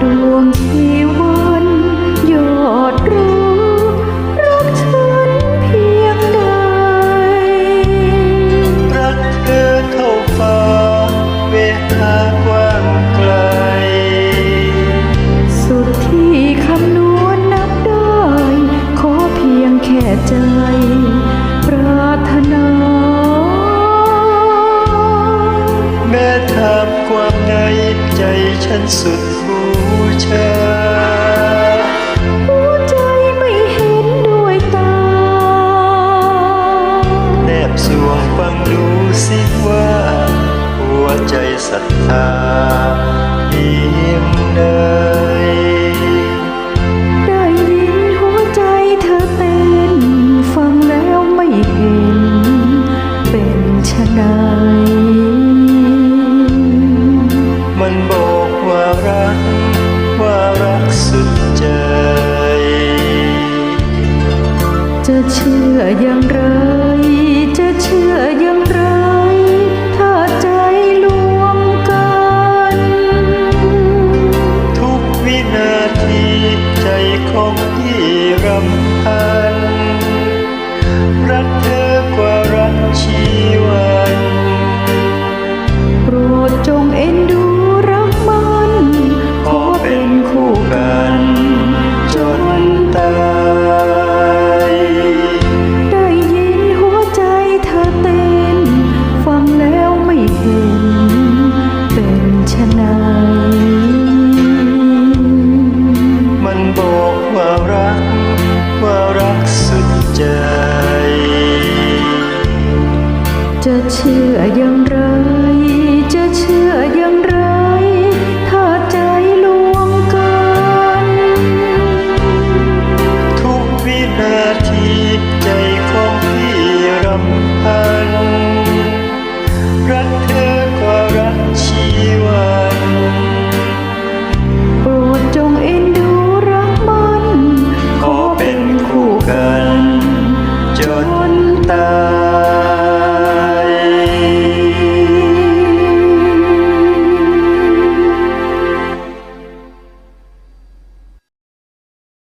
ดวงชีวันยอดรักรักฉันเพียงใด รักเธอเท่าฟ้าเวหากว้างไกล สุดที่คำนวณนับได้ ขอเพียงแค่ใจ ปรารถนาแม้ถามความในใจฉันสุด วงฟังดูสิว่า หัวใจศรัทธาเกสุดใจ จะเชื่ออย่างไร จะเชื่ออย่างไร ถ้าใจรวมกัน ทุกวินาทีใจของพี่รำพัน เชื่ออย่างไร